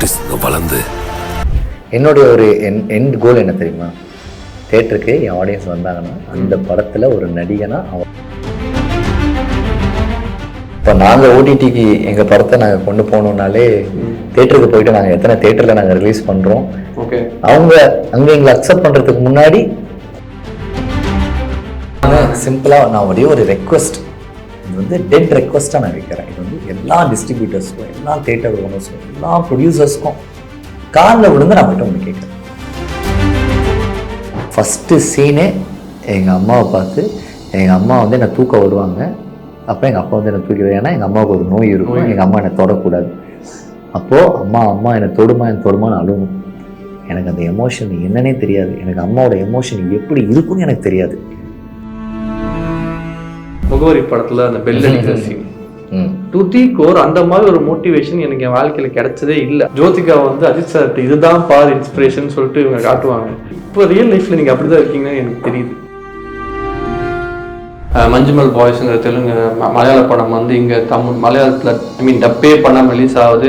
Artist வளர்ந்து. என்னுடைய ஒரு என் எண்ட் கோல் என்ன தெரியுமா? தேட்டருக்கு என் ஆடியன்ஸ் வந்தாங்கன்னா அந்த படத்தில் ஒரு நடிகனா அவன் இப்போ நாங்கள் ஓடிடிக்கு எங்கள் படத்தை நாங்கள் கொண்டு போகணுன்னாலே தேட்டருக்கு போயிட்டு நாங்கள் எத்தனை தேட்டரில் நாங்கள் ரிலீஸ் பண்ணுறோம் ஓகே அவங்க அங்கே எங்களை அக்செப்ட் பண்ணுறதுக்கு முன்னாடி சிம்பிளாக நான் ஒரே ஒரு ரெக்வஸ்ட் வந்து டெட் ரெக்வஸ்ட்டாக நான் வைக்கிறேன். இது வந்து எல்லா டிஸ்ட்ரிபியூட்டர்ஸ்க்கும் எல்லா தேட்டர் ஓனர்ஸ்க்கும் எல்லா ப்ரொடியூசர்ஸ்க்கும் காலில் விழுந்து நான் மட்டும் ஒன்று கேட்குறேன். ஃபஸ்ட்டு சீனே எங்கள் அம்மாவை பார்த்து எங்கள் அம்மா வந்து என்னை தூக்க வருவாங்க. அப்போ எங்கள் அப்பா வந்து என்னை தூக்கி வருவாங்க. ஏன்னா எங்கள் அம்மாவுக்கு ஒரு நோய் இருக்கும். எங்கள் அம்மா என்னை தொடக்கூடாது. அப்போது அம்மா அம்மா என்னை தொடுமா என்னை தொடுமான்னு அழுவும். எனக்கு அந்த எமோஷன் என்னன்னே தெரியாது. எனக்கு அம்மாவோட எமோஷன் எப்படி இருக்குன்னு எனக்கு தெரியாது. முகவரி படத்துல அந்த பெல் அடிக்கிற. ம். டு தி கோர் அந்த மாதிரி ஒரு மோட்டிவேஷன் எனக்கு என் வாழ்க்கையில கிடைச்சதே இல்லை. ஜோதிகா வந்து அஜித் சார் இதுதான் பார் இன்ஸ்பிரேஷன் சொல்லிட்டு இவங்க காட்டுவாங்க. இப்போ ரியல் லைஃப்ல நீங்க அப்படிதான் இருக்கீங்கன்னு எனக்கு தெரியுது. மஞ்சுமல் பாய்ஸ்ங்கிற தெலுங்கு மலையாள படம் வந்து இங்க தமிழ் மலையாளத்துல ஐ மீன் டப்பே பண்ணாம ரிலீஸ் ஆகுது.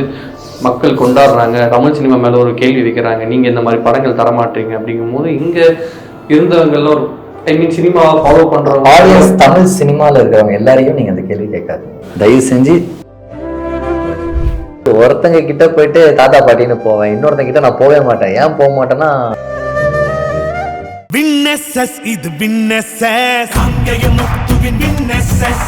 மக்கள் கொண்டாடுறாங்க. தமிழ் சினிமா மேல ஒரு கேள்வி வைக்கிறாங்க. நீங்க இந்த மாதிரி படங்கள் தர மாட்டீங்க அப்படிங்கும்போது இங்க இருந்தவங்கெல்லாம் ஒரு ஐ மீன் சினிமாவை ஃபாலோ பண்றவங்க. ஆடியன்ஸ் தமிழ் சினிமாவில் இருக்கிறவங்க எல்லாரையும் நீங்கள் அந்த கேள்வி கேட்காது. தயவு செஞ்சு ஒருத்தங்க கிட்ட போயிட்டு தாத்தா பாட்டின்னு போவேன் இன்னொருத்தங்க கிட்ட நான் போகவே மாட்டேன். ஏன் போக மாட்டேன்னா? விண்ணெஸ்ஸஸ் இது விண்ணெஸ்ஸஸ் காங்கேய முத்துவின் விண்ணெஸ்ஸஸ்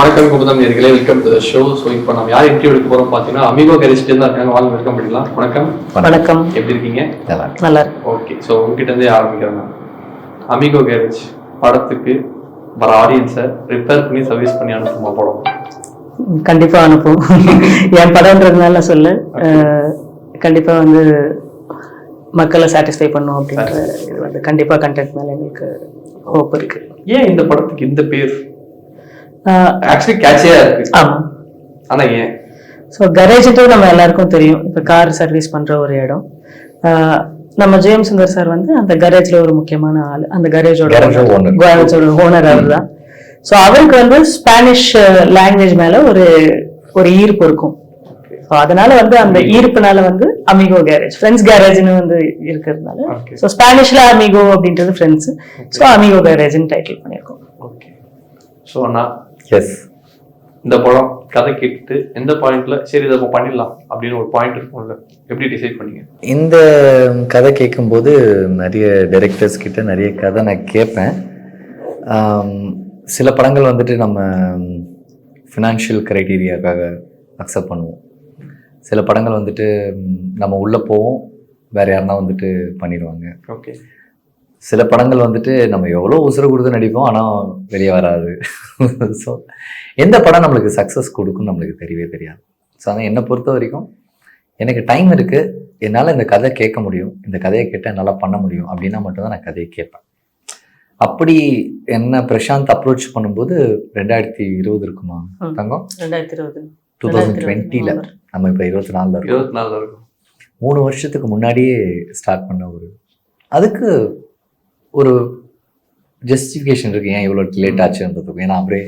வணக்கம் குமுதம் நேர்களே வெல்கம் டு ஷோ ஸோ இப்போ நம்ம யார் இன்டர்வியூ எடுக்க போறோம் பார்த்தீங்கன்னா அமிகோ கரிஸ்டே தான் இருக்காங்க. வாங்க வெல்கம் பண்ணிடலாம். வணக்கம். வணக்கம். எப்படி இருக்கீங்க? நல்லா ஓகே ஸோ உங்ககிட்ட இருந்தே ஆரம்பிக்கிறேன் அமிகோ கேரேஜ் படத்துக்கு வர ஆடியன்ஸை ரிப்பேர் பண்ணி சர்வீஸ் பண்ணி அனுப்புமா படம்? ம், கண்டிப்பா அனுப்பும் என் படம்ன்றதுனால சொல்ல அஹ், கண்டிப்பா வந்து மக்களை சாட்டிஸ்ஃபை பண்ணும் அப்படின்ற இது வந்து கண்டிப்பா கண்டென்ட் மேல எங்களுக்கு ஹோப் இருக்கு. ஏன் இந்த படத்துக்கு இந்த பேர்? ஆக்சுவலி கேட்சியா இருக்கு. ஆமா. ஆனா ஏன்? ஸோ கரேஜ்ன்றது நம்ம எல்லாருக்கும் தெரியும். இப்போ கார் சர்வீஸ் பண்ற ஒரு இடம். நம்ம ஜெயம் சுந்தர் சார் வந்து அந்த கரேஜ்ல ஒரு முக்கியமான ஆள். அந்த கரேஜோட. கரேஜோட ஓனர் அவர் தான் ஸோ அவருக்கு வந்து ஸ்பானிஷ் லாங்குவேஜ் மேல ஒரு ஒரு ஈர்ப்பு இருக்கும். ஸோ அதனால வந்து அந்த ஈர்ப்புனால வந்து அமிகோ கேரேஜ் ஃப்ரெண்ட்ஸ் கேரேஜ்னு வந்து இருக்கிறதுனால. Okay. ஸோ ஸ்பானிஷ்ல அமிகோ அப்படின்றது ஃப்ரெண்ட்ஸ் ஸோ அமிகோ கேரேஜ்னு டைட்டில் பண்ணியிருக்கோம். ஓகே ஸோ நான் எஸ் இந்த படம் கதை கேட்டுட்டு எந்த பாயிண்ட்ல சரி இதை பண்ணிடலாம் அப்படின்னு ஒரு பாயிண்ட் இருக்கும்ல. எப்படி டிசைட் பண்ணீங்க? இந்த கதை கேட்கும்போது நிறைய டைரக்டர்ஸ் கிட்ட நிறைய கதை நான் கேட்பேன். சில படங்கள் வந்துட்டு நம்ம ஃபினான்ஷியல் க்ரைட்டீரியாக்காக அக்செப்ட் பண்ணுவோம். சில படங்கள் வந்துட்டு நம்ம உள்ளே போவோம். வேற யாருனா வந்துட்டு பண்ணிடுவாங்க. ஓகே சில படங்கள் வந்துட்டு நம்ம எவ்வளோ உசுறு கொடுத்து நடிப்போம் ஆனால் வெளியே வராது. ஸோ எந்த படம் நம்மளுக்கு சக்ஸஸ் கொடுக்கும்னு நம்மளுக்கு தெரியவே தெரியாது. ஸோ ஆனால் என்னை பொறுத்த வரைக்கும் எனக்கு டைம் இருக்குது என்னால் இந்த கதை கேட்க முடியும். இந்த கதையை கேட்டால் என்னால் பண்ண முடியும். அப்படின்னா மட்டும்தான் நான் கதையை கேட்பேன். அப்படி என்ன பிரசாந்த் அப்ரோச் பண்ணும்போது ரெண்டாயிரத்தி இருபது இருக்குமா. தங்கம்? ரெண்டாயிரத்தி இருபது. டூ தௌசண்ட் டுவெண்ட்டியில் நம்ம இப்போ இருபத்தி நாலில் இருக்கோம். இருபத்தி நாலு இருக்கும். மூணு வருஷத்துக்கு முன்னாடியே ஸ்டார்ட் பண்ண ஒரு அதுக்கு ஒரு ஜஸ்டிஃபிகேஷன் இருக்கு. ஏன் இவ்வளோ லேட் ஆச்சுன்றதுக்கு? ஏன்னா அவரே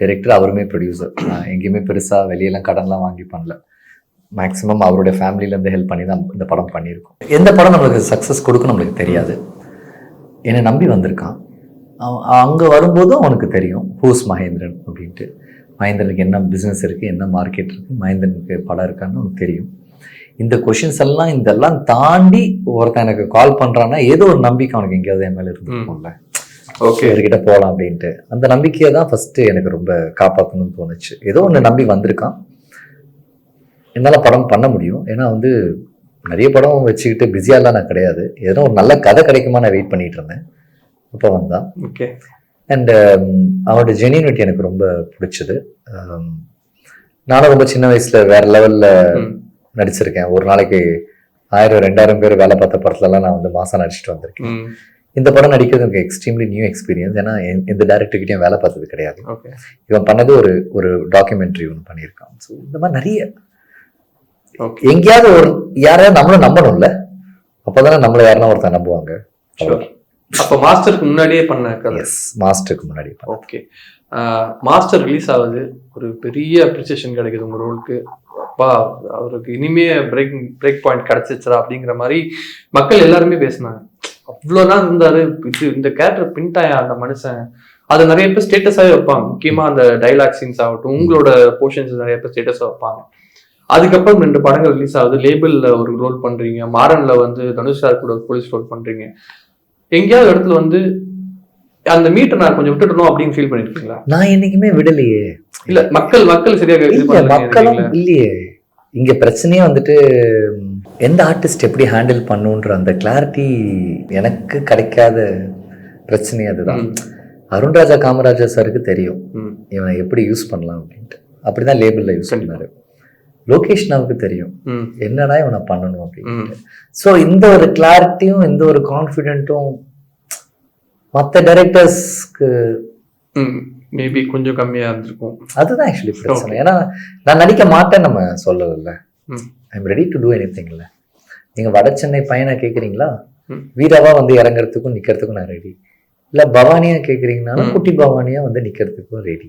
டைரக்டர் அவருமே ப்ரொடியூசர் எங்கேயுமே பெருசாக வெளியெல்லாம் கடன்லாம் வாங்கி பண்ணல. மேக்ஸிமம் அவருடைய ஃபேமிலியிலேருந்து ஹெல்ப் பண்ணி தான் இந்த படம் பண்ணியிருக்கோம். எந்த படம் நம்மளுக்கு சக்ஸஸ் கொடுக்கும் நம்மளுக்கு தெரியாது. என்னை நம்பி வந்திருக்கான். அங்கே வரும்போதும் அவனுக்கு தெரியும். ஹூஸ் மகேந்திரன்? அப்படின்ட்டு. மகேந்திரனுக்கு என்ன பிஸ்னஸ் இருக்குது என்ன மார்க்கெட் இருக்குது மகேந்திரனுக்கு படம் இருக்கான்னு அவனுக்கு தெரியும். இந்த கொஷின்ஸ் எல்லாம் இதெல்லாம் தாண்டி ஒருத்தன் எனக்கு கால் பண்றான்னா ஏதோ ஒரு நம்பிக்கை அவனுக்கு எங்கேயாவது என் மேல இருந்துருக்கும்ல. ஓகே. இவர்கிட்ட போகலாம் அப்படின்ட்டு. அந்த நம்பிக்கையை தான் ஃபர்ஸ்ட் எனக்கு ரொம்ப காப்பாற்றணும்னு தோணுச்சு. ஏதோ ஒன்று நம்பி வந்திருக்கான். என்னால் படம் பண்ண முடியும். ஏன்னா வந்து நிறைய படம் வச்சுக்கிட்டு பிஸியாலாம் நான் கிடையாது. ஏதோ ஒரு நல்ல கதை கிடைக்குமா நான் வெயிட் பண்ணிட்டு இருந்தேன். அப்போ வந்தான். ஓகே. அண்ட் அவனோட ஜெனியூனிட்டி எனக்கு ரொம்ப பிடிச்சது. Um, நானும் ரொம்ப சின்ன வயசுல வேற லெவல்ல. நடிச்சிருக்கேன். ஒரு நாளைக்கு ஆயிரம் ரெண்டாயிரம் பேர் வேலை பார்த்த படத்துலலாம் நான் வந்து மாசம் நடிச்சிட்டு வந்திருக்கேன். இந்த படம் நடிக்கிறது எனக்கு எக்ஸ்ட்ரீம்லி நியூ எக்ஸ்பீரியன்ஸ் ஏன்னா எந்த- டேரக்டர்கிட்டயும் வேலை பார்த்தது கிடையாது. இவன் பண்ணது ஒரு ஒரு டாக்குமெண்ட்ரி ஒன்று பண்ணியிருக்கான். ஸோ இந்த மாதிரி நிறைய ஓகே எங்கேயாவது ஒரு யாரையாவது நம்மளும் நம்பணும்ல? அப்போதானே நம்மள யாருன்னா ஒருத்தன் நம்புவாங்க. அப்போ மாஸ்டருக்கு முன்னாடியே பண்ண எஸ் மாஸ்டருக்கு முன்னாடி ஓகே மாஸ்டர் ரிலீஸ் ஆகுது. ஒரு பெரிய அப்ரிசியேஷன் கிடைக்குது உங்க ரோலுக்கு அப்பா அவருக்கு இனிமே பிரேக் பிரேக் பாயிண்ட் கிடைச்சிச்சா அப்படிங்கிற மாதிரி மக்கள் எல்லாருமே பேசினாங்க. அவ்வளோ நாள் இருந்தாரு. இது இந்த கேரக்டர் பிண்டாயா அந்த மனுஷன். அது நிறைய பேர் ஸ்டேட்டஸாகவே வைப்பாங்க. முக்கியமாக அந்த டைலாக் சீன்ஸ் ஆகட்டும் உங்களோட போர்ஷன்ஸ் நிறைய பேர் ஸ்டேட்டஸாக வைப்பாங்க. அதுக்கப்புறம் ரெண்டு படங்கள் ரிலீஸ் ஆகுது. லேபிளில் ஒரு ரோல் பண்ணுறீங்க மாறனில் வந்து தனுஷ் சார் கூட போலீஸ் ரோல் பண்ணுறீங்க எங்கேயாவது இடத்துல வந்து அந்த மீட்டை நான் கொஞ்சம் விட்டுட்டணும் அப்படின்னு ஃபீல் பண்ணிருக்கீங்களா? நான் என்னைக்குமே விடலையே. இல்ல மக்கள் மக்கள் சரியாக மக்களும்? இல்லையே. இங்க பிரச்சனையே வந்துட்டு எந்த ஆர்டிஸ்ட் எப்படி ஹேண்டில் பண்ணுன்ற அந்த கிளாரிட்டி எனக்கு கிடைக்காத பிரச்சனை அதுதான். அருண்ராஜா காமராஜா சாருக்கு தெரியும். இவனை எப்படி யூஸ் பண்ணலாம் அப்படின்ட்டு. அப்படிதான் லேபிள்ல யூஸ் பண்ணாரு. லோகேஷ்னாவுக்கு தெரியும். என்னடா இவனை பண்ணணும் அப்படின்னு ம். ஸோ இந்த ஒரு கிளாரிட்டியும் இந்த ஒரு கான்ஃபிடென்ட்டும் மற்ற டைரக்டர்ஸ்க்கு. மேபி கொஞ்சம் கம்மியா இருந்திருக்கும் அதுதான் ஆக்சுவலி பிரச்சனை ஏன்னா நான் நடிக்க மாட்டேன் நம்ம சொல்லல ம். I'm ready to do anything இல்லை நீங்கள் வட சென்னை பையனா கேட்குறீங்களா. வீராவா வந்து இறங்குறதுக்கும் நிற்கிறதுக்கும் நான் ரெடி இல்லை பவானியா கேட்குறீங்கனாலும் ம். குட்டி பவானியா வந்து நிற்கிறதுக்கும் ரெடி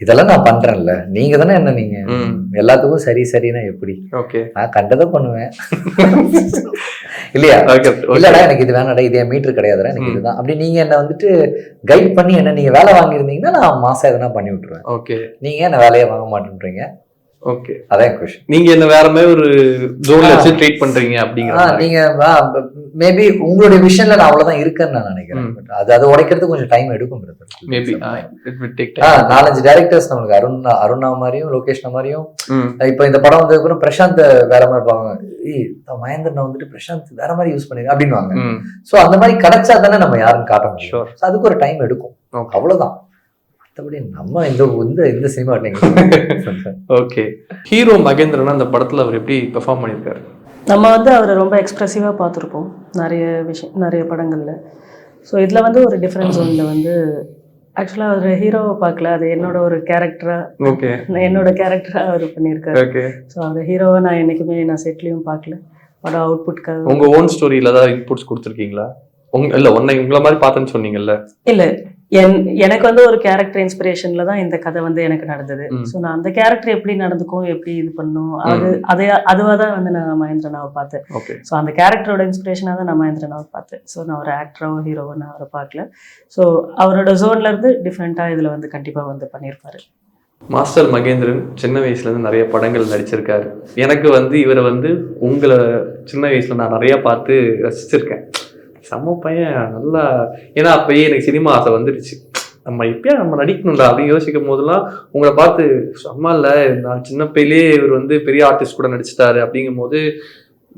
இதெல்லாம் நான் பண்றேன்ல. நீங்க தானே என்ன நீங்க. எல்லாத்துக்கும் சரி சரின்னா எப்படி? ஓகே. நான் கண்டதை பண்ணுவேன். இல்லையா? இல்லடா எனக்கு இது வேணாடா இது என் மீட்டர் கிடையாதுடா எனக்கு. இதுதான். அப்படி நீங்க என்ன வந்துட்டு கைட் பண்ணி என்ன நீங்க வேலை வாங்கியிருந்தீங்கன்னா நான் மாசம் எதனா பண்ணி விட்டுருவேன். ஓகே நீங்க என்ன வேலையை வாங்க மாட்டேன்றீங்க? ஓகே அதான் கொஷின் நீங்க என்ன வேற மாதிரி ஒரு ஜோன்ல. வச்சு ட்ரீட் பண்றீங்க அப்படிங்கிற. நீங்க மேபி உங்களுடைய விஷன்ல நான் அவ்வளவுதான் இருக்கேன்னு நான் நினைக்கிறேன். அது அது உடைக்கிறதுக்கு கொஞ்சம் டைம் எடுக்கும். மேபி நாலஞ்சு டேரக்டர்ஸ் நம்மளுக்கு அருண் அருணா மாதிரியும் லோகேஷ்னா மாதிரியும். இப்போ இந்த படம் வந்ததுக்கு அப்புறம் பிரசாந்த் வேற மாதிரி இருப்பாங்க. ஏய் மகேந்திரனை வந்துட்டு பிரசாந்த் வேற மாதிரி யூஸ் பண்ணிருக்க அப்படின்வாங்க ம். சோ அந்த மாதிரி கிடைச்சா தானே நம்ம யாருன்னு காட்ட முடியும். அதுக்கு ஒரு டைம் எடுக்கும். அவ்வளவுதான். மற்றபடி நம்ம இந்த இந்த இந்த சினிமா ஓகே ஹீரோ மகேந்திரன் அந்த படத்துல அவர் எப்படி பெர்ஃபார்ம் பண்ணியிருக்காரு நம்ம வந்து அவரை ரொம்ப எக்ஸ்ப்ரெசிவாக பார்த்துருப்போம். நிறைய விஷயம் நிறைய படங்களில். ஸோ இதில் வந்து ஒரு டிஃப்ரென்ஸ் ஒன்றில் வந்து ஆக்சுவலாக அவர் ஹீரோவை பார்க்கல. அது என்னோட ஒரு கேரக்டராக ஓகே என்னோட கேரக்டராக அவர் பண்ணியிருக்காரு ஓகே ஸோ அவர் ஹீரோவை நான் என்றைக்குமே நான் செட்லேயும் பார்க்கல. படம் அவுட்புட்காக உங்க ஓன் ஸ்டோரியில ஏதாவது இன்புட்ஸ் கொடுத்துருக்கீங்களா? உங்க இல்ல உன்னை உங்களை மாதிரி பார்த்தேன்னு சொன்னீங்கல்ல? இல்லை. என் எனக்கு வந்து ஒரு கேரக்டர் இன்ஸ்பிரேஷன்ல தான் இந்த கதை வந்து எனக்கு நடந்தது. ஸோ நான் அந்த கேரக்டர் எப்படி நடந்துக்கும் எப்படி இது பண்ணும் அது அதே அதுவாக தான் வந்து நான் மகேந்திரனாவை பார்த்தேன். ஸோ அந்த கேரக்டரோட இன்ஸ்பிரேஷனாக தான் நான் மகேந்திரனாவை பார்த்தேன். ஸோ நான் ஒரு ஆக்டராவோ ஹீரோவோ நான் அவரை பார்க்கல. ஸோ அவரோட ஜோன்ல இருந்து டிஃப்ரெண்ட்டாக இதில் வந்து கண்டிப்பாக வந்து பண்ணியிருப்பாரு. மாஸ்டர் மகேந்திரன் சின்ன வயசுல இருந்து நிறைய படங்கள் நடிச்சிருக்காரு. எனக்கு வந்து இவரை வந்து உங்களை சின்ன வயசுல நான் நிறைய பார்த்து ரசிச்சிருக்கேன். செம்ம பையன் நல்லா ஏன்னா அப்பயே எனக்கு சினிமா ஆசை வந்துடுச்சு நம்ம இப்பயே நம்ம நடிக்கணும்டா அப்படின்னு யோசிக்கும் போதெல்லாம் உங்களை பார்த்து செம்ம இல்லை நான் சின்ன பையிலே இவர் வந்து பெரிய ஆர்டிஸ்ட் கூட நடிச்சிட்டாரு. அப்படிங்கும் போது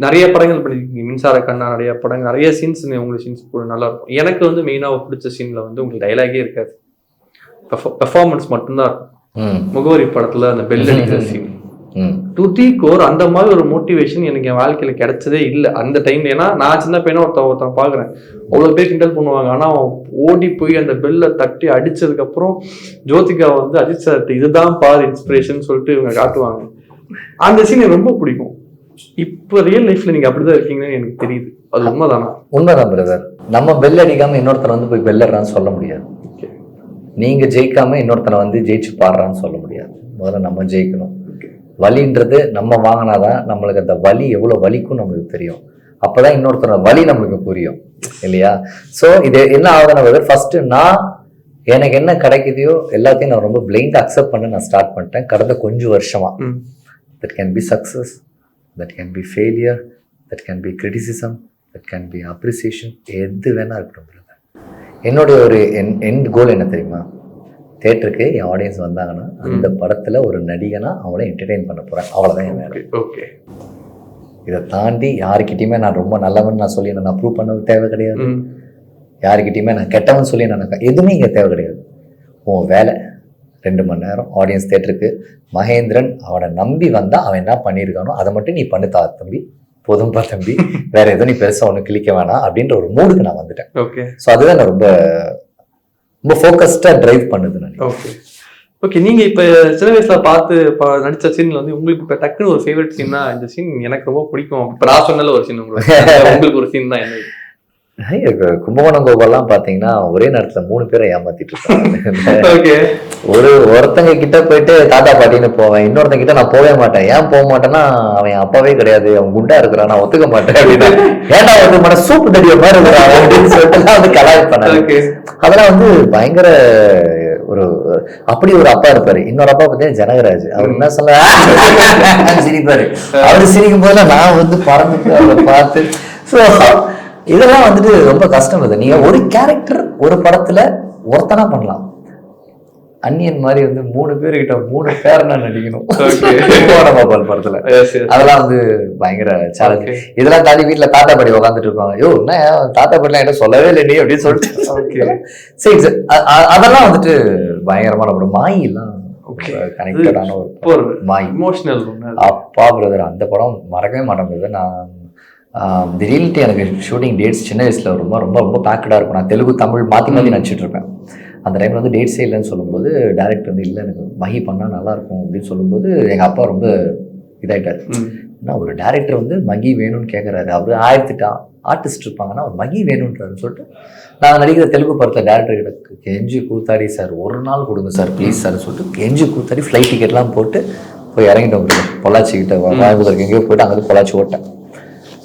நிறைய படங்கள் பண்ணியிருக்கீங்க மின்சார கண்ணா நிறைய படங்கள் நிறைய சீன்ஸ் உங்களுக்கு சீன்ஸ் கூட நல்லா இருக்கும். எனக்கு வந்து மெயினாக பிடிச்ச சீன்ல வந்து உங்களுக்கு டைலாகே இருக்காது. பெர்ஃபார்மன்ஸ் மட்டும்தான் இருக்கும். முகவரி படத்துல அந்த பெல் அடிக்கிற சீன் ம். டு கோர் அந்த மாதிரி ஒரு மோட்டிவேஷன் எனக்கு என் வாழ்க்கையில கிடைச்சதே இல்லை. அந்த டைம்ல ஏன்னா நான் சின்ன பையனா ஒருத்தன் ஒருத்தன் பாக்குறேன் அவ்வளவு பேர் கிண்டல் பண்ணுவாங்க. ஆனா அவன் ஓடி போய் அந்த பெல்லை தட்டி அடிச்சதுக்கு அப்புறம் ஜோதிகா வந்து அஜித் சார் இதுதான் பார் இன்ஸ்பிரேஷன் சொல்லிட்டு இவங்க காட்டுவாங்க. அந்த சீன் எனக்கு ரொம்ப பிடிக்கும். இப்போ ரியல் லைஃப்ல நீங்க அப்படிதான் இருக்கீங்கன்னு எனக்கு தெரியுது. அது உண்மைதானா? உண்மைதான் பிரதர் நம்ம பெல் அடிக்காம இன்னொருத்தனை வந்து போய் பெல்லறான்னு சொல்ல முடியாது. நீங்க ஜெயிக்காம இன்னொருத்தனை வந்து ஜெயிச்சு பாடுறான்னு சொல்ல முடியாது. முதல்ல நம்ம ஜெயிக்கணும். வலின்றது நம்ம வாங்கினாதான் நம்மளுக்கு அந்த வலி எவ்வளவு வலிக்கும் நம்மளுக்கு தெரியும். அப்பதான் இன்னொருத்தரோட வலி நம்மளுக்கு புரியும். இல்லையா? சோ இது என்ன ஆகுதுன்னா ஃபர்ஸ்ட் நான் எனக்கு என்ன கிடைக்குதையோ எல்லாத்தையும் நான் ரொம்ப பிளைண்ட் அக்செப்ட் பண்ண நான் ஸ்டார்ட் பண்ணிட்டேன். கடந்த கொஞ்சம் வருஷமா. ம். that can be success, that can be failure, that can be criticism, that can be appreciation. எது வேணா இருக்கட்டும் brother. என்னுடைய ஒரு என் எண்ட் கோல் என்ன தெரியுமா? தேட்டருக்கு என் ஆடியன்ஸ் வந்தாங்கன்னா அந்த படத்துல ஒரு நடிகனா அவங்கள என்டர்டெயின் பண்ண என் வேலை. ஓகே இதை தாண்டி யாருக்கிட்டயுமே நான் ரொம்ப நல்லவன் நான் சொல்லி நான் ப்ரூவ் பண்ண தேவை கிடையாது. யாருக்கிட்டையுமே நான் கெட்டவன் சொல்லி நான் எதுவுமே இங்கே தேவை கிடையாது. உன் வேலை ரெண்டு மணி நேரம் ஆடியன்ஸ் தேட்டருக்கு மகேந்திரன் அவனை நம்பி வந்தா அவன் என்ன பண்ணியிருக்கானோ அதை மட்டும் நீ பண்ணு தா தம்பி. போதும்பா தம்பி. வேற எதுவும் நீ பெருசா ஒன்றும் கிளிக்க வேணாம் அப்படின்ற ஒரு மூடுக்கு நான் வந்துட்டேன். ஓகே ஸோ அதுதான் நான் ரொம்ப ரொம்ப ஃபோக்கஸ்டாக டிரைவ் பண்ணுது நான். ஓகே ஓகே நீங்க இப்ப சின்ன வயசுல பார்த்து நடிச்ச சீன்ல வந்து உங்களுக்கு இப்ப டக்குன்னு ஒரு ஃபேவரட் சீன்னா இந்த சீன் எனக்கு ரொம்ப பிடிக்கும். இப்ப நான் சொன்னல ஒரு சீன் உங்களுக்கு. உங்களுக்கு ஒரு சீன் தான் என்ன கும்பகோணம் கோபால்லாம் பார்த்தீங்கன்னா ஒரே நேரத்தில் மூணு பேரை ஏமாத்திட்டு இருப்பாங்க ஓகே. ஒரு ஒருத்தங்க கிட்ட போயிட்டு தாத்தா பாட்டின்னு போவேன் இன்னொருத்தங்க கிட்ட நான் போகவே மாட்டேன். ஏன் போக மாட்டேன்னா அவன் அப்பாவே கிடையாது அவன் குண்டா இருக்கிறான் நான் ஒத்துக்க மாட்டேன் அப்படின்னா ஏன்டா ஒத்துக்க மாட்டேன் சூப்பு தடிய மாதிரி அப்படின்னு சொல்லிட்டு வந்து கலாய்ப்பேன் ஓகே. அதெல்லாம் வந்து பயங்கர ஒரு அப்படி ஒரு அப்பா இருப்பாரு. இன்னொரு அப்பா பார்த்தீங்கன்னா ஜனகராஜ். அவர் என்ன சொல்ல சிரிப்பாரு. அவர் சிரிக்கும் போதெல்லாம் நான் வந்து பறந்துட்டு அவரை பார்த்து ஸோ இதெல்லாம் வந்துட்டு ரொம்ப கஷ்டம் இது நீங்க ஒரு கேரக்டர் ஒரு படத்துல ஒருத்தனா பண்ணலாம். அன்னியன் மாதிரி வந்து மூணு பேர்கிட்ட மூணு பேர் நான் நடிக்கணும். படத்துல. அதெல்லாம் வந்து பயங்கர சேலஞ்ச். இதெல்லாம் தாண்டி வீட்ல தாத்தா பாட்டி உட்காந்துட்டு இருப்பாங்க. யோ என்ன தாத்தா பாட்டிலாம் என்ன சொல்லவே இல்லை நீ அப்படின்னு சொல்லிட்டு. சரி அதெல்லாம் வந்துட்டு பயங்கரமான படம். மாயி எல்லாம் கனெக்டடான ஒரு மாயி. இமோஷனல் அப்பா பிரதர் அந்த படம் மறக்கவே மாட்டேன் பிரதர். நான் ஆஹ் திடீர்னு எனக்கு ஷூட்டிங் டேட்ஸ் சின்ன வயசுல ரொம்ப ரொம்ப ரொம்ப பேக்கடாக இருக்கும். நான் தெலுங்கு தமிழ் மாற்றி மாற்றி நடிச்சிட்டு இருப்பேன். அந்த டைம்ல வந்து டேட்ஸே இல்லைன்னு சொல்லும்போது டேரக்டர் வந்து இல்லை எனக்கு மகி பண்ணால் நல்லா இருக்கும் அப்படின்னு சொல்லும்போது எங்கள் அப்பா ரொம்ப இதாயிட்டார். என்ன ஒரு டேரக்டர் வந்து மகி வேணும்னு கேட்குறாரு அவர் ஆயிரத்திட்டா ஆர்டிஸ்ட் இருப்பாங்கன்னா ஒரு மகி வேணுன்றாருன்னு சொல்லிட்டு நான் நடிக்கிற தெலுங்கு படத்தில் டேரக்டர் கிட்ட கெஞ்சி கூத்தாடி சார் ஒரு நாள் கொடுங்க சார் ப்ளீஸ் சார் சொல்லிட்டு கெஞ்சி கூத்தாடி ஃப்ளைட் டிக்கெட்லாம் போட்டு போய் இறங்கிட்டோம். பொள்ளாச்சி கிட்ட கோயம்புத்தூருக்கு எங்கேயோ போயிட்டு அங்கே பொள்ளாச்சி ஓட்டேன்.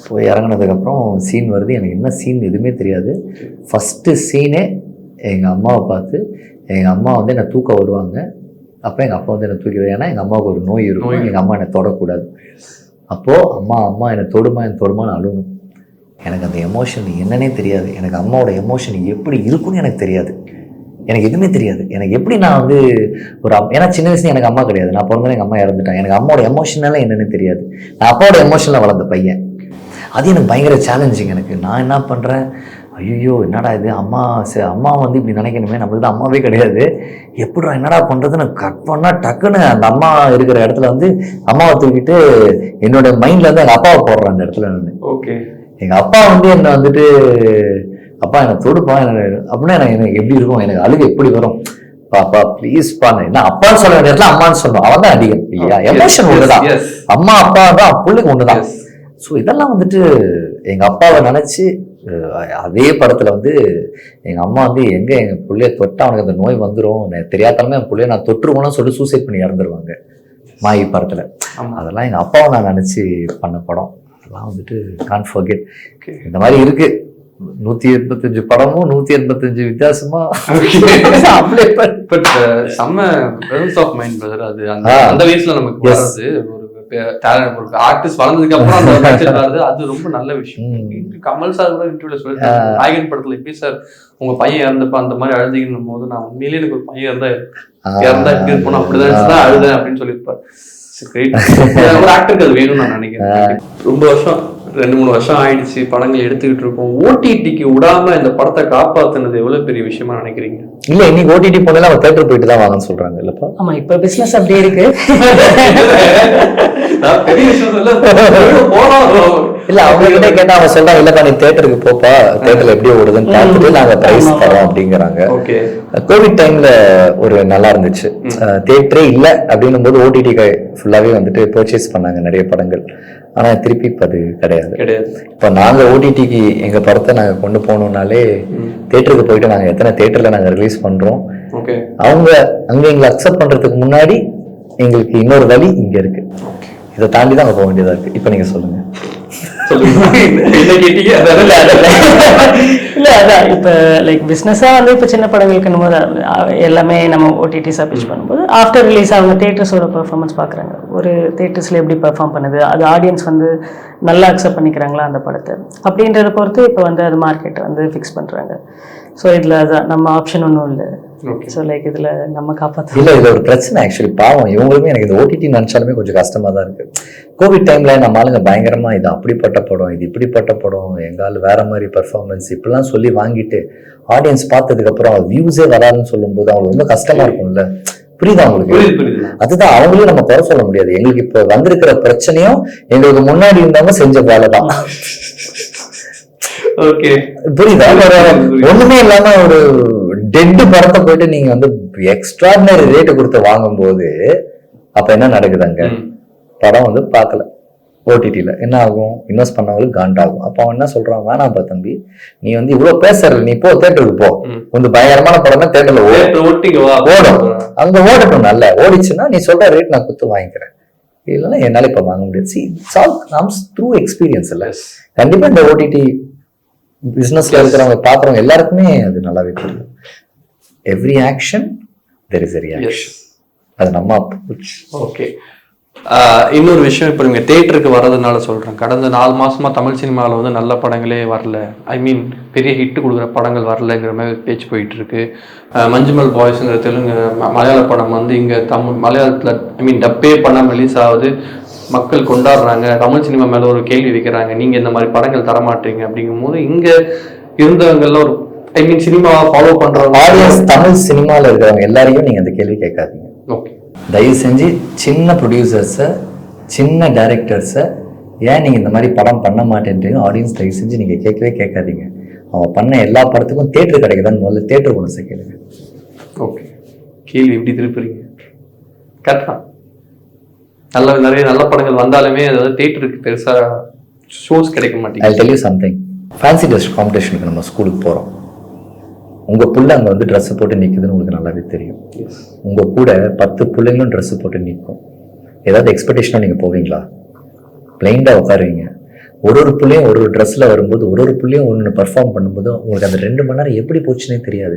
போய் இறங்குனதுக்கப்புறம் சீன் வருது. எனக்கு என்ன சீன் எதுவுமே தெரியாது. ஃபஸ்ட்டு சீனே எங்கள் அம்மாவை பார்த்து எங்கள் அம்மா வந்து என்னை தூக்க வருவாங்க. அப்போ எங்கள் அப்பா வந்து என்னை தூக்கி ஏன்னா எங்கள் அம்மாவுக்கு ஒரு நோய் இருக்கும். எங்கள் அம்மா என்னை தொடக்கூடாது. அப்போது அம்மா அம்மா என்னை தொடுமா என்னை தொடுமான்னு அழுணும் எனக்கு அந்த எமோஷன் என்னன்னே தெரியாது. எனக்கு அம்மாவோட எமோஷன் எப்படி இருக்குன்னு எனக்கு தெரியாது. எனக்கு எதுவுமே தெரியாது. எனக்கு எப்படி நான் வந்து ஒரு ஏன்னா சின்ன வயசுல எனக்கு அம்மா கிடையாது. நான் பிறந்தது எங்கள் அம்மா இறந்துட்டாங்க. எனக்கு அம்மாவோட எமோஷனெல்லாம் என்னன்னு தெரியாது. நான் அப்பாவோட எமோஷனில் வளர்ந்த பையன். அது எனக்கு பயங்கர சேலஞ்சிங் எனக்கு. நான் என்ன பண்ணுறேன் ஐயோ என்னடா இது? அம்மா அம்மா வந்து இப்படி நினைக்கணுமே நம்மளுக்கு தான் அம்மாவே கிடையாது. எப்படிடா என்னடா பண்ணுறதுன்னு கட் பண்ணால் டக்குன்னு அந்த அம்மா இருக்கிற இடத்துல வந்து அம்மாவை தூக்கிட்டு என்னோட மைண்டில் வந்து எங்கள் அப்பாவை போடுறேன் அந்த இடத்துல நான். ஓகே எங்கள் அப்பா வந்து என்னை வந்துட்டு அப்பா என்னை தொடுப்பா என்ன அப்படின்னா எனக்கு எப்படி இருக்கும்? எனக்கு அழுகு எப்படி வரும்? பாப்பா ப்ளீஸ் பா என்ன அப்பான்னு சொல்ல வேண்டிய இடத்துல அம்மான்னு சொல்லணும் அவன் தான் அதிகம் இல்லையா எமோஷன் ஒண்ணுதான். yes. அம்மா அப்பா தான் பிள்ளைக்கு ஒண்ணுதான். Yes. ஸோ இதெல்லாம் வந்துட்டு எங்க அப்பாவை நினைச்சு அதே படத்துல வந்து எங்க அம்மா வந்து எங்க எங்க பிள்ளைய தொட்டா அவனுக்கு அந்த நோய் வந்துரும். நான் தெரியாதனமே என் பிள்ளைய நான் தொற்றுவோம்னு சொல்லி சூசைட் பண்ணி இறந்துருவாங்க. மாயி படத்துல. அதெல்லாம் எங்க அப்பாவை நான் நினைச்சு பண்ண படம். அதெல்லாம் வந்துட்டு கான் ஃபர்கெட் இந்த மாதிரி இருக்கு. நூத்தி எண்பத்தஞ்சு படமும் நூத்தி எண்பத்தஞ்சு வித்தியாசமா. பண்ணி- பட் செம்ம பிரசன்ஸ் ஆஃப் மைண்ட் பிரதர் அது அந்த வயசுல நமக்கு ஒரு டேலண்ட் ஒரு ஆர்டிஸ்ட் வளர்ந்ததுக்கு அப்புறம் அந்த culture வர்றது அது ரொம்ப நல்ல விஷயம். கமல் சார் கூட இன்டர்வியூல சொல்லிருக்காங்க நாயகன் படத்துல எப்படி சார் உங்க பையன் இறந்தப்ப அந்த மாதிரி அழுதிக்கணும் போது நான் உண்மையிலேயே எனக்கு ஒரு பையன் இருந்தா இறந்தா எப்படி இருப்போம் அப்படிதான் தான் அழுதேன் அப்படின்னு சொல்லியிருப்பார். ஒரு அது வேணும்னு நான் நினைக்கிறேன். ரொம்ப வருஷம் ரெண்டு மூணு வருஷம் ஆயிடுச்சு படங்கள் எடுத்துக்கிட்டு இருக்கோம். ஓடிடிக்கு விடாம இந்த படத்தை காப்பாத்துனது எவ்வளவு பெரிய விஷயமா நினைக்கிறீங்க? இல்ல இன்னைக்கு ஓடிடி போனாலும் அவன் தேட்டர் போயிட்டு தான் வாங்கன்னு சொல்றாங்க இல்லப்பா? ஆமா இப்ப பிசினஸ் அப்படியே இருக்கு. இல்ல அவங்க கிட்ட கேட்டா அவன் சொல்றான் இல்லப்பா நீ தேட்டருக்கு போப்பா தேட்டர்ல எப்படி ஓடுதுன்னு பார்த்துட்டு நாங்க பிரைஸ் தரோம் அப்படிங்கிறாங்க. ஓகே. கோவிட் டைம்ல ஒரு நல்லா இருந்துச்சு. தேட்டரே இல்ல அப்படின்னும் போது ஓடிடி ஃபுல்லாவே வந்துட்டு பர்ச்சேஸ் பண்ணாங்க நிறைய படங்கள். ஆனா திருப்பி இப்ப அது கிடையாது. இப்ப நாங்க ஓடிடிக்கு எங்க படத்தை நாங்க கொண்டு போகணும்னாலே தேட்டருக்கு போயிட்டு நாங்க எத்தனை தேட்டர்ல நாங்க ரிலீஸ் பண்றோம். ஓகே. அவங்க அங்க எங்களை அக்செப்ட் பண்றதுக்கு முன்னாடி எங்களுக்கு இன்னொரு வழி இங்க இருக்கு. இதை தாண்டி தான் அங்க போக வேண்டியதா இருக்கு. இப்ப நீங்க சொல்லுங்க. சொல்லுங்க. என்ன கேட்டீங்க? அதான் இல்ல அதான். இப்ப லைக் பிசினஸா வந்து இப்ப சின்ன படங்களுக்கு போது எல்லாமே நம்ம ஓடிடி சப்மிட் பண்ணும்போது ஆஃப்டர் ரிலீஸ் அவங்க தேட்டர்ஸோட பெர்ஃபார்மன்ஸ் பாக்குறாங்க. ஒரு தேட்டர்ஸ்ல எப்படி பெர்ஃபார்ம் பண்ணுது? அது ஆடியன்ஸ் வந்து நல்லா அக்செப்ட் பண்ணிக்கிறாங்களா அந்த படத்தை? அப்படின்றத பொறுத்து இப்போ வந்து அது மார்க்கெட் வந்து ஃபிக்ஸ் பண்றாங்க. ஸோ இதுல அதான். நம்ம ஆப்ஷன் ஒன்றும் இல்லை. ஸோ லைக் இதுல நம்ம காப்பாற்ற இல்ல இது ஒரு பிரச்சனை ஆக்சுவலி பாவம் இவங்களுமே எனக்கு இந்த ஓடிடி நினைச்சாலுமே கொஞ்சம் கஷ்டமா தான் இருக்கு. கோவிட் டைம்ல நம்ம ஆளுங்க பயங்கரமா இது அப்படிப்பட்ட படம் இது இப்படிப்பட்ட படம் எங்கால வேற மாதிரி பெர்ஃபார்மன்ஸ் இப்படிலாம் சொல்லி வாங்கிட்டு ஆடியன்ஸ் பார்த்ததுக்கு அப்புறம் வியூஸே வராதுன்னு சொல்லும்போது அவங்களுக்கு ரொம்ப கஷ்டமா இருக்கும்ல. புரியுதா உங்களுக்கு? புரியுது அதுதான் அவங்களையும் நம்ம குறை சொல்ல முடியாது. எங்களுக்கு இப்ப வந்திருக்கிற பிரச்சனையும் எங்களுக்கு முன்னாடி இருந்தவங்க செஞ்ச வேலை தான். ஓகே புரியுதா. ஒண்ணுமே இல்லாம ஒரு டெட் படத்தை போயிட்டு நீங்க வந்து எக்ஸ்ட்ராடினரி ரேட்டு கொடுத்து வாங்கும்போது அப்ப என்ன நடக்குது அங்க படம் வந்து பார்க்கல. ஓடிடியில் என்ன ஆகும்? இன்வெஸ்ட் பண்ணவங்களுக்கு காண்டாகும். அப்போ அவன் என்ன சொல்றான்? வேணாம்ப்பா தம்பி. நீ வந்து இவ்வளவு பேசுற நீ போ தேட்டருக்கு போ. கொஞ்சம் பயங்கரமான படம்னா தேட்டர்ல ஓடும். அங்க ஓடட்டும் நல்ல. ஓடிச்சுன்னா நீ சொல்ற ரேட் நான் குத்து வாங்கிக்கிறேன். இல்லைன்னா என்னால இப்ப வாங்க முடியாது. சி சால் கம்ஸ் த்ரூ எக்ஸ்பீரியன்ஸ் இல்ல. கண்டிப்பா இந்த ஓடிடி பிசினஸ்ல இருக்கிறவங்க பாக்குறவங்க எல்லாருக்குமே அது நல்லாவே தெரியும் every action there is a reaction அது நம்ம approach. ஓகே இன்னொரு விஷயம் இப்போ நீங்கள் தேட்டருக்கு வர்றதுனால சொல்கிறேன் கடந்த நாலு மாசமா தமிழ் சினிமாவில் வந்து நல்ல படங்களே வரல. ஐ மீன் பெரிய ஹிட் கொடுக்குற படங்கள் வரலங்கிற மாதிரி பேச்சு போயிட்டு இருக்கு ஆஹ் மஞ்சுமல் பாய்ஸுங்கிற தெலுங்கு மலையாள படம் வந்து இங்கே தமிழ் மலையாளத்தில் ஐ மீன் டப்பே பண்ணாமல் ரிலீஸ் ஆகுது. மக்கள் கொண்டாடுறாங்க. தமிழ் சினிமா மேலே ஒரு கேள்வி வைக்கிறாங்க. நீங்கள் இந்த மாதிரி படங்கள் தர மாட்டீங்க அப்படிங்கும்போது இங்கே இருந்தவங்கெல்லாம் ஒரு ஐ மீன் சினிமாவை ஃபாலோ பண்ணுறவங்க ஆடியன்ஸ் தமிழ் சினிமால இருக்கிறவங்க எல்லாரையும் நீங்க அந்த கேள்வி கேட்காதீங்க. ஓகே தயவு செஞ்சு சின்ன ப்ரொடியூசர்ஸை சின்ன டைரக்டர்ஸை ஏன் நீங்கள் இந்த மாதிரி படம் பண்ண மாட்டேன்றீங்க ஆடியன்ஸ் தயவு செஞ்சு நீங்கள் கேட்கவே கேட்காதீங்க. அவன் பண்ண எல்லா படத்துக்கும் தேட்டர் கிடைக்குதான்னு முதல்ல தேட்டர் கொண்டு போய் கேளுங்க. ஓகே கேள்வி எப்படி திருப்புறீங்க? கரெக்ட் நல்ல நிறைய நல்ல படங்கள் வந்தாலுமே அதாவது தேட்டருக்கு பெருசா ஷோஸ் கிடைக்க ஐ மாட்டேங்குது tell you something fancy dress காம்படிஷனுக்கு நம்ம ஸ்கூலுக்கு போகிறோம் உங்கள் புள்ள அங்கே வந்து ட்ரெஸ்ஸை போட்டு நிற்குதுன்னு உங்களுக்கு நல்லாவே தெரியும். உங்கள் கூட பத்து பிள்ளைங்களும் ட்ரெஸ்ஸு போட்டு நிற்கும் ஏதாவது எக்ஸ்பெக்டேஷனாக நீங்கள் போவீங்களா? பிளைண்டாக உட்காருவீங்க. ஒரு ஒரு புள்ளையும் ஒரு ஒரு ட்ரெஸ்ஸில் வரும்போது ஒரு ஒரு புள்ளையும் ஒன்று பர்ஃபார்ம் பண்ணும்போது உங்களுக்கு அந்த ரெண்டு மணி நேரம் எப்படி போச்சுன்னே தெரியாது.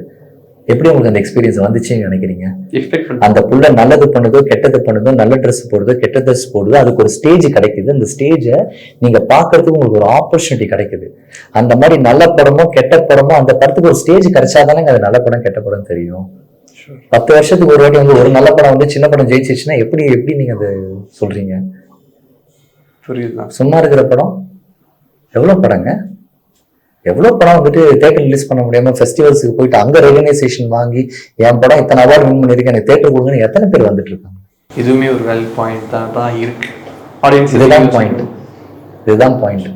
எப்படி உங்களுக்கு அந்த எக்ஸ்பீரியன்ஸ் வந்துச்சுன்னு நினைக்கிறீங்க? அந்த புள்ள நல்லது பண்ணுதோ கெட்டது பண்ணுதோ நல்ல ட்ரெஸ் போடுதோ கெட்ட ட்ரெஸ் போடுதோ அதுக்கு ஒரு ஸ்டேஜ் கிடைக்குது. அந்த ஸ்டேஜை நீங்க பார்க்கறதுக்கு உங்களுக்கு ஒரு ஆப்பர்ச்சுனிட்டி கிடைக்குது. அந்த மாதிரி நல்ல படமோ கெட்ட படமோ அந்த படத்துக்கு ஒரு ஸ்டேஜ் கிடைச்சாதானே அது நல்ல படம் கெட்ட படம் தெரியும். பத்து வருஷத்துக்கு ஒரு வாட்டி வந்து ஒரு நல்ல படம் வந்து சின்ன படம் ஜெயிச்சிச்சுன்னா எப்படி எப்படி நீங்க அதை சொல்றீங்க? புரியுதுதான். சும்மா இருக்கிற படம்? எவ்வளவு படங்க? எவ்வளவு படம் வந்துட்டு தேட்டர் ரிலீஸ் பண்ண முடியாம ஃபெஸ்டிவல்ஸுக்கு போயிட்டு அங்க ரெகனைசேஷன் வாங்கி என் படம் இத்தனை அவார்டு வின் பண்ணிருக்கேன் எனக்கு தேட்டர் கொடுங்கன்னு எத்தனை பேர் வந்துட்டு இருக்காங்க? இதுவுமே ஒரு வேல்யூ பாயிண்ட் தான் தான் இருக்கு. ஆடியன்ஸ் இதுதான் பாயிண்ட் இதுதான் பாயிண்ட்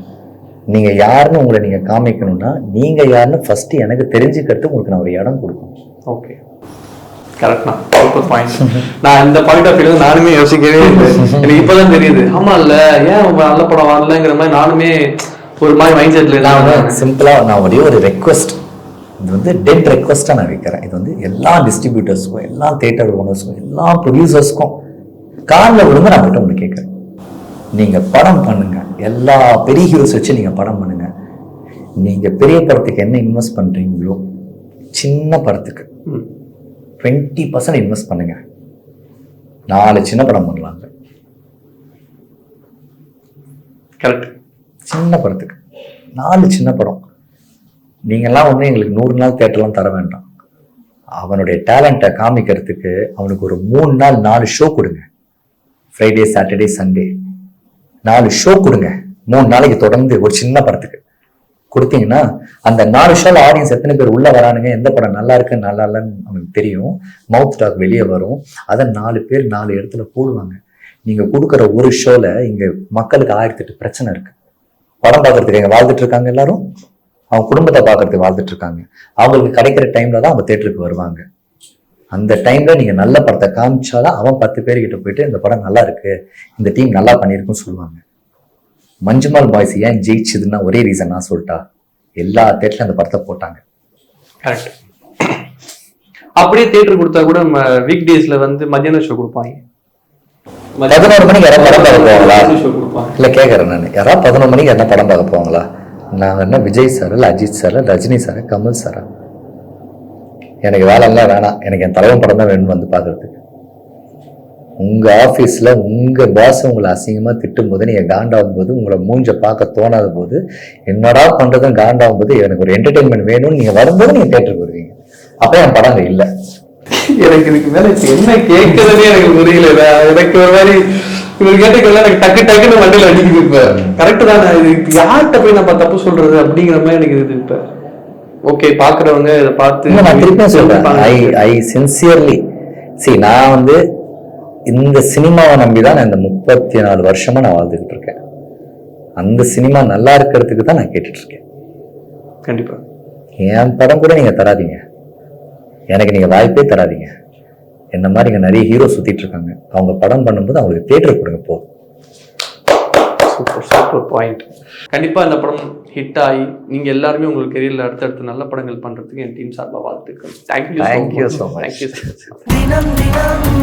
நீங்க யாருன்னு உங்களை நீங்க காமிக்கணும்னா நீங்க யாருன்னு ஃபர்ஸ்ட் எனக்கு தெரிஞ்சுக்கிறதுக்கு உங்களுக்கு நான் ஒரு இடம் கொடுக்கணும். ஓகே கரெக்ட் தான். சூப்பர் பாயிண்ட் நான் இந்த பாயிண்ட் ஆஃப் வியூ நானுமே யோசிக்கவே இல்லை. எனக்கு இப்பதான் தெரியுது. ஆமா இல்ல ஏன் நல்ல படம் வரலங்கிற மாதிரி நானுமே ஒரு மாதிரி மைண்ட் செட்ல நான் இருந்தாங்க வந்து சிம்பிளா நான் ஒரே ஒரு ரெக்வஸ்ட் இது வந்து டெட் ரெக்வஸ்டா நான் வைக்கிறேன். இது வந்து எல்லா டிஸ்ட்ரிபியூட்டர்ஸ்க்கும் எல்லா தேட்டர் ஓனர்ஸ்க்கும் எல்லா ப்ரொடியூசர்ஸ்க்கும் காலில் விழுந்து நான் மட்டும் ஒன்று கேட்குறேன். நீங்க படம் பண்ணுங்க. எல்லா பெரிய ஹீரோஸ் வச்சு நீங்க படம் பண்ணுங்க. நீங்க பெரிய படத்துக்கு என்ன இன்வெஸ்ட் பண்றீங்களோ சின்ன படத்துக்கு. டுவெண்ட்டி பர்சன்ட் இன்வெஸ்ட் பண்ணுங்க. நாலு சின்ன படம் பண்ணலாங்க. கரெக்ட் சின்ன படத்துக்கு. நாலு சின்ன படம். நீங்கள்லாம் ஒன்றும் எங்களுக்கு நூறு நாள் தேட்டர்லாம் தர வேண்டாம். அவனுடைய டேலண்ட்டை காமிக்கிறதுக்கு அவனுக்கு ஒரு மூணு நாள் நாலு ஷோ கொடுங்க. ஃப்ரைடே சாட்டர்டே சண்டே நாலு ஷோ கொடுங்க. மூணு நாளைக்கு தொடர்ந்து ஒரு சின்ன படத்துக்கு. கொடுத்தீங்கன்னா அந்த நாலு ஷோல ஆடியன்ஸ் எத்தனை பேர் உள்ள வரானுங்க எந்த படம் நல்லா இருக்கு நல்லா இல்லைன்னு அவனுக்கு தெரியும். மவுத் டாக் வெளியே வரும். அதை நாலு பேர் நாலு இடத்துல போடுவாங்க. நீங்க கொடுக்குற ஒரு ஷோல இங்க மக்களுக்கு ஆயிரத்தி எட்டு பிரச்சனை இருக்கு. படம் பார்க்கறதுக்கு எங்க வாழ்ந்துட்டு இருக்காங்க எல்லாரும். அவங்க குடும்பத்தை பார்க்கறதுக்கு வாழ்ந்துட்டு இருக்காங்க அவங்களுக்கு கிடைக்கிற டைம்ல தான் அவங்க தேட்டருக்கு வருவாங்க. அந்த டைம்ல நீங்க நல்ல படத்தை காமிச்சாதான் அவன் பத்து பேர்கிட்ட போயிட்டு இந்த படம் நல்லா இருக்கு இந்த டீம் நல்லா பண்ணியிருக்குன்னு சொல்லுவாங்க. மஞ்சுமால் பாய்ஸ் ஏன் ஜெயிச்சதுன்னா ஒரே ரீசன் நான் சொல்லிட்டா. எல்லா தேட்டர்ல அந்த படத்தை போட்டாங்க. கரெக்ட் அப்படியே தேட்டர் கொடுத்தா கூட நம்ம வீக் டேஸ்ல வந்து மத்தியான ஷோ கொடுப்பாங்க. பதினோரு மணிக்கு யாராவது படம் பார்க்க போவாங்களா? இல்ல கேட்கறேன் நான். யாராவது பதினொரு மணிக்கு என்ன படம் பார்க்க போவாங்களா? நான் என்ன விஜய் சார் இல்ல அஜித் சார் ரஜினி சார் கமல் சாரா எனக்கு வேலை எல்லாம் வேணாம். எனக்கு என் தலைவன் படம் தான் வேணும் வந்து பார்க்கறதுக்கு. உங்க ஆபீஸ்ல உங்க பாஸ் உங்களை அசிங்கமா திட்டும் போது நீங்க காண்டாகும் போது உங்களை மூஞ்ச பார்க்க தோணாத போது என்னடா பண்றதும் காண்டாகும் போது எனக்கு ஒரு என்டர்டைன்மெண்ட் வேணும்னு நீங்க வரும்போது நீங்க தேட்டருக்கு வருவீங்க. அப்ப என் படம் இல்ல. எனக்கு இதுக்கு மேல என்ன கேட்கறதே எனக்கு புரியல. எனக்கு ஒரு மாதிரி இவர் கேட்டதுல எனக்கு டக்கு டக்குன்னு மண்டையில அடிக்குது இப்ப. கரெக்ட் தானே இது யார்கிட்ட போய் நம்ம தப்பு சொல்றது அப்படிங்கிற மாதிரி எனக்கு இது இப்ப. ஓகே பாக்குறவங்க இதை பார்த்து நான் திருப்பியும் சொல்றேன். ஐ ஐ சின்சியர்லி see நான் வந்து இந்த சினிமாவை நம்பி தான் நான் இந்த முப்பத்தி நாலு வருஷமா நான் வாழ்ந்துகிட்டு இருக்கேன். அந்த சினிமா நல்லா இருக்கிறதுக்கு தான் நான் கேட்டுட்டு இருக்கேன். கண்டிப்பா. என் படம் கூட நீங்க தராதீங்க. எனக்கு நீங்க வாய்ப்பே தராதீங்க. என்ன மாதிரி இங்க நிறைய ஹீரோ சுத்திட்டு இருக்காங்க. அவங்க படம் பண்ணும்போது அவங்களுக்கு தேட்டர் கொடுங்க போதும் சூப்பர் சூப்பர் பாயிண்ட் கண்டிப்பா இந்த படம் ஹிட் ஆகி நீங்க எல்லாருமே உங்க கெரியர்ல அடுத்தடுத்து நல்ல படங்கள் பண்றதுக்கு என் டீம் சார்பா வாழ்த்துக்கள். Thank you Thank you so much. Thank you